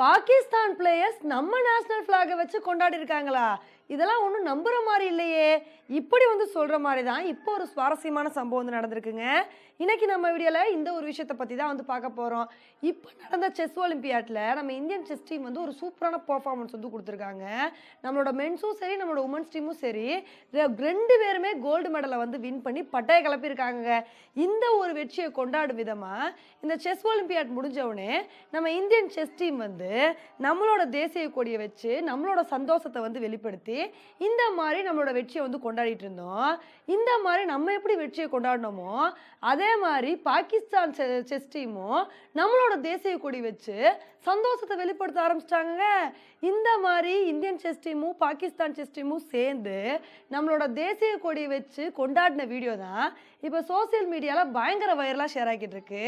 Pakistan players நம்ம national ஃப்ளாகை வச்சு கொண்டாடி இருக்காங்களா இதெல்லாம் ஒன்றும் நம்புகிற மாதிரி இல்லையே. இப்படி வந்து சொல்கிற மாதிரி தான் இப்போ ஒரு சுவாரஸ்யமான சம்பவம் வந்து நடந்திருக்குங்க. இன்றைக்கி நம்ம வீடியோவில் இந்த ஒரு விஷயத்தை பற்றி தான் வந்து பார்க்க போகிறோம் இப்போ நடந்த செஸ் ஒலிம்பியாட்டில் நம்ம இந்தியன் செஸ் டீம் வந்து ஒரு சூப்பரான பர்ஃபார்மன்ஸ் வந்து கொடுத்துருக்காங்க. நம்மளோட மென்ஸும் சரி நம்மளோட உமன்ஸ் டீமும் சரி ரெண்டு பேருமே கோல்டு மெடலை வந்து வின் பண்ணி பட்டைய கிளப்பியிருக்காங்க இந்த ஒரு வெற்றியை கொண்டாடும் விதமாக இந்த செஸ் ஒலிம்பியாட் முடிஞ்சவுடனே நம்ம இந்தியன் செஸ் டீம் வந்து நம்மளோட தேசிய கொடியை வச்சு நம்மளோட சந்தோஷத்தை வந்து வெளிப்படுத்தி இந்த மாதிரி நம்மளோட வெற்றியை வந்து கொண்டாடிட்டு இருந்தோம். இந்த மாதிரி நம்ம எப்படி வெற்றியை கொண்டாடினோமோ அதே மாதிரி பாகிஸ்தான் செஸ் டீமும் நம்மளோட தேசிய கொடி வச்சு சந்தோஷத்தை வெளிப்படுத்த ஆரம்பிச்சிட்டாங்க இந்த மாதிரி இந்தியன் செஸ் டீமும் பாகிஸ்தான் செஸ் டீமும் சேர்ந்து நம்மளோட தேசிய கொடி வச்சு கொண்டாடின வீடியோ தான் இப்போ சோஷியல் மீடியாவில் பயங்கர வைரலாக ஷேர் ஆகிட்டு இருக்கு.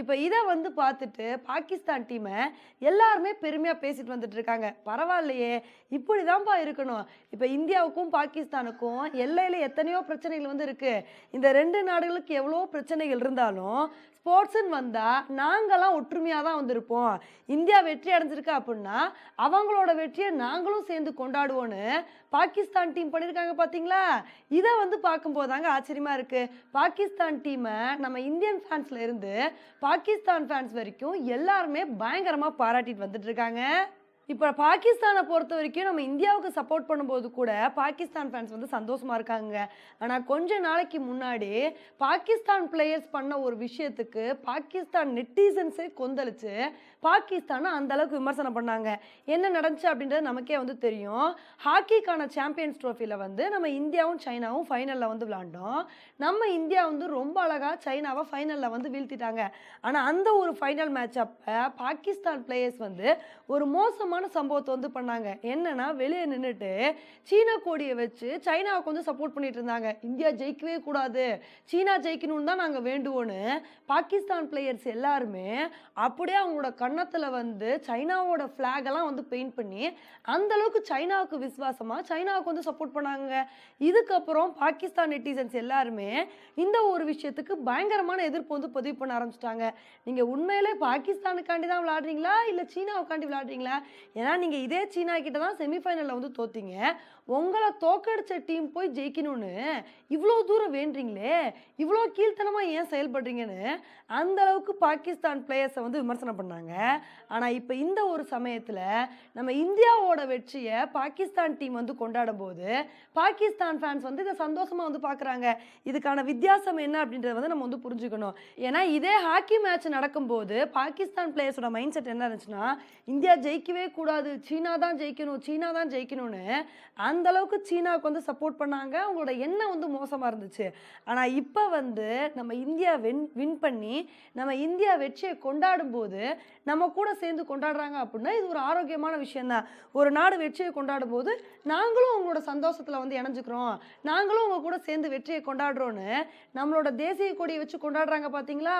இப்போ இதை வந்து பார்த்துட்டு பாகிஸ்தான் டீமை எல்லா எல்லாருமே பெருமையாக பேசிட்டு வந்துட்டு இருக்காங்க. பரவாயில்லையே இப்படி தான்ப்பா இருக்கணும். இப்போ இந்தியாவுக்கும் பாகிஸ்தானுக்கும் எல்லையில் எத்தனையோ பிரச்சனைகள் வந்து இருக்குது இந்த ரெண்டு நாடுகளுக்கு எவ்வளோ பிரச்சனைகள் இருந்தாலும் ஸ்போர்ட்ஸுன்னு வந்தால் நாங்களாம் ஒற்றுமையாக தான் வந்திருப்போம். இந்தியா வெற்றி அடைஞ்சிருக்கு அப்படின்னா அவங்களோட வெற்றியை நாங்களும் சேர்ந்து கொண்டாடுவோன்னு பாகிஸ்தான் டீம் பண்ணியிருக்காங்க பார்த்தீங்களா இதை வந்து பார்க்கும்போது தாங்க ஆச்சரியமாக இருக்குது பாகிஸ்தான் டீமை நம்ம இந்தியன் ஃபேன்ஸில் இருந்து பாகிஸ்தான் ஃபேன்ஸ் வரைக்கும் எல்லாருமே பயங்கரமாக பாராட்டிட்டு வந்துட்டு இருக்காங்க. இப்போ பாகிஸ்தானை பொறுத்த வரைக்கும் நம்ம இந்தியாவுக்கு சப்போர்ட் பண்ணும்போது கூட பாகிஸ்தான் ஃபேன்ஸ் வந்து சந்தோஷமா இருக்காங்க. ஆனால் கொஞ்ச நாளைக்கு முன்னாடி பாகிஸ்தான் பிளேயர்ஸ் பண்ண ஒரு விஷயத்துக்கு பாகிஸ்தான் நெட்டிசன்ஸே கொந்தளிச்சு பாகிஸ்தானை அந்த அளவுக்கு விமர்சனம் பண்ணாங்க. என்ன நடந்துச்சு அப்படின்றது நமக்கே வந்து தெரியும். ஹாக்கிக்கான சாம்பியன்ஸ் ட்ரோஃபியில் வந்து நம்ம இந்தியாவும் சைனாவும் ஃபைனலில் வந்து விளாண்டோம். நம்ம இந்தியா வந்து ரொம்ப அழகாக சைனாவை ஃபைனலில் வந்து வீழ்த்திட்டாங்க. ஆனால் அந்த ஒரு ஃபைனல் மேட்ச் அப்போ பாகிஸ்தான் பிளேயர்ஸ் வந்து ஒரு மோசமாக மோசமான சம்பவத்தை வந்து பண்ணாங்க. என்னன்னா வெளியே நின்றுட்டு சீனா கொடியை வச்சு சைனாவுக்கு வந்து சப்போர்ட் பண்ணிட்டு இருந்தாங்க. இந்தியா ஜெயிக்கவே கூடாது. சீனா ஜெயிக்கணும்னு தான் நாங்கள் வேண்டுவோன்னு பாகிஸ்தான் பிளேயர்ஸ் எல்லாருமே அப்படியே அவங்களோட கன்னத்தில் வந்து சைனாவோட ஃப்ளாகெல்லாம் வந்து பெயிண்ட் பண்ணி அந்த அளவுக்கு சைனாவுக்கு விசுவாசமாக சைனாவுக்கு வந்து சப்போர்ட் பண்ணாங்க. இதுக்கப்புறம் பாகிஸ்தான் நெட்டிசன்ஸ் எல்லாருமே இந்த ஒரு விஷயத்துக்கு பயங்கரமான எதிர்ப்பு வந்து பதிவு பண்ண ஆரம்பிச்சிட்டாங்க. நீங்கள் உண்மையிலே பாகிஸ்தானுக்காண்டி தான் விளையாடுறீங்களா? இல்லை சீனாவுக்காண்டி விளையாடுறீங்களா? ஏன்னா நீங்கள் இதே சீனா கிட்ட தான் செமிஃபைனலில் வந்து தோத்தீங்க. உங்களை தோக்கடிச்ச டீம் போய் ஜெயிக்கணும்னு இவ்வளோ தூரம் வேண்டுறீங்களே இவ்வளோ கீழ்த்தனமாக ஏன் செயல்படுறீங்கன்னு அந்த அளவுக்கு பாகிஸ்தான் பிளேயர்ஸை வந்து விமர்சனம் பண்ணாங்க. ஆனால் இப்போ இந்த ஒரு சமயத்தில் நம்ம இந்தியாவோட வெற்றியை பாகிஸ்தான் டீம் வந்து கொண்டாடும் போது பாகிஸ்தான் ஃபேன்ஸ் வந்து இதை சந்தோஷமாக வந்து பார்க்குறாங்க இதுக்கான வித்தியாசம் என்ன அப்படின்றத வந்து நம்ம வந்து புரிஞ்சுக்கணும். ஏன்னா இதே ஹாக்கி மேட்ச் நடக்கும்போது பாகிஸ்தான் பிளேயர்ஸோட மைண்ட் செட் என்ன இருந்துச்சுன்னா இந்தியா ஜெயிக்கவே கூடாது சீனா தான் ஜெயிக்கணும் சீனா தான் ஜெயிக்கணும்னு அந்த அளவுக்கு சீனாவுக்கு வந்து சப்போர்ட் பண்ணாங்க. அவங்களோட எண்ணம் வந்து மோசமாக இருந்துச்சு. ஆனால் இப்போ வந்து நம்ம இந்தியா வின் வின் பண்ணி நம்ம இந்தியா வெற்றியை கொண்டாடும் போது நம்ம கூட சேர்ந்து கொண்டாடுறாங்க அப்படின்னா இது ஒரு ஆரோக்கியமான விஷயந்தான் ஒரு நாடு வெற்றியை கொண்டாடும் போது நாங்களும் அவங்களோட சந்தோஷத்தில் வந்து இணைஞ்சுக்கிறோம். நாங்களும் அவங்க கூட சேர்ந்து வெற்றியை கொண்டாடுறோன்னு நம்மளோட தேசிய கொடியை வச்சு கொண்டாடுறாங்க பார்த்தீங்களா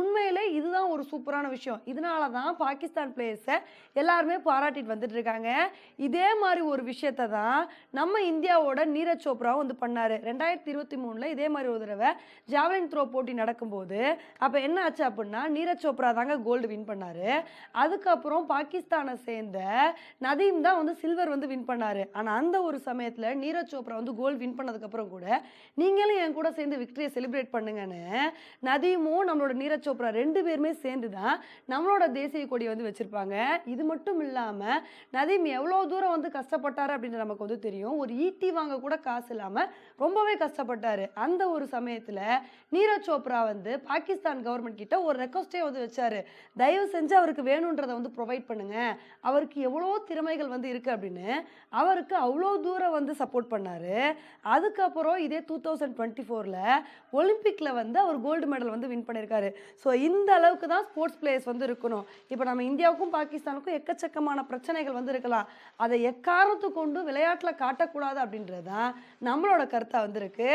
உண்மையிலே இதுதான் ஒரு சூப்பரான விஷயம். இதனால தான் பாகிஸ்தான் பிளேயர்ஸை எல்லாருமே பாராட்டிட்டு வந்துட்டு இருக்காங்க. இதே மாதிரி ஒரு விஷயத்தை தான் நம்ம இந்தியாவோட நீரஜ் சோப்ராவும் வந்து பண்ணார். ரெண்டாயிரத்தி இருபத்தி மூணில் இதே மாதிரி ஒரு தடவை ஜாவலின் த்ரோ போட்டி நடக்கும்போது அப்போ என்ன ஆச்சு அப்படின்னா நீரஜ் சோப்ரா தாங்க கோல்டு வின் பண்ணார். அதுக்கப்புறம் பாகிஸ்தானை சேர்ந்த நதீம் தான் வந்து சில்வர் வந்து வின் பண்ணார். ஆனால் அந்த ஒரு சமயத்தில் நீரஜ் சோப்ரா வந்து கோல்டு வின் பண்ணதுக்கப்புறம் கூட நீங்களும் என் கூட சேர்ந்து விக்டரியை செலிப்ரேட் பண்ணுங்கன்னு நதீமும் நம்மளோட நீரஜ் சோப்ரா ரெண்டு பேருமே சேர்ந்து தான் நம்மளோட தேசிய கொடியை வந்து வச்சுருப்பாங்க. இது மட்டும் இல்லாமல் நதீம் எவ்வளோ தூரம் வந்து கஷ்டப்பட்டார் அப்படின்னு நமக்கு வந்து தெரியும். ஒரு ஈட்டி வாங்க கூட காசு இல்லாமல் ரொம்பவே கஷ்டப்பட்டார். அந்த ஒரு சமயத்தில் நீரஜ் சோப்ரா வந்து பாகிஸ்தான் கவர்மெண்ட் கிட்ட ஒரு ரெக்வஸ்டே வந்து வச்சார். தயவு செஞ்சு அவருக்கு வேணுன்றதை வந்து ப்ரொவைட் பண்ணுங்கள் அவருக்கு எவ்வளோ திறமைகள் வந்து இருக்கு அப்படின்னு அவருக்கு அவ்வளோ தூரம் வந்து சப்போர்ட் பண்ணார். அதுக்கப்புறம் இதே டூ தௌசண்ட் டுவெண்ட்டி ஃபோரில் ஒலிம்பிக்கில் வந்து அவர் கோல்டு மெடல் வந்து வின் பண்ணியிருக்காரு ஸோ இந்த அளவுக்கு தான் ஸ்போர்ட்ஸ் பிளேயர்ஸ் வந்து இருக்கணும். இப்போ நம்ம இந்தியாவுக்கும் பாகிஸ்தானுக்கும் எக்கச்சக்கமான பிரச்சனைகள் வந்து இருக்கலாம் அதை எக்காரணத்து கொண்டு விளையாட்டில் காட்டக்கூடாது அப்படின்றது தான் நம்மளோட கருத்தாக வந்திருக்கு.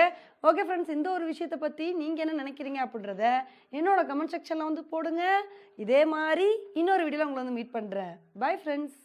ஓகே ஃப்ரெண்ட்ஸ் இந்த ஒரு விஷயத்தை பற்றி நீங்கள் என்ன நினைக்கிறீங்க அப்படின்றத என்னோட கமெண்ட் செக்ஷனில் வந்து போடுங்க. இதே மாதிரி இன்னொரு வீடியோவில் உங்களை வந்து மீட் பண்ணுறேன் பை ஃப்ரெண்ட்ஸ்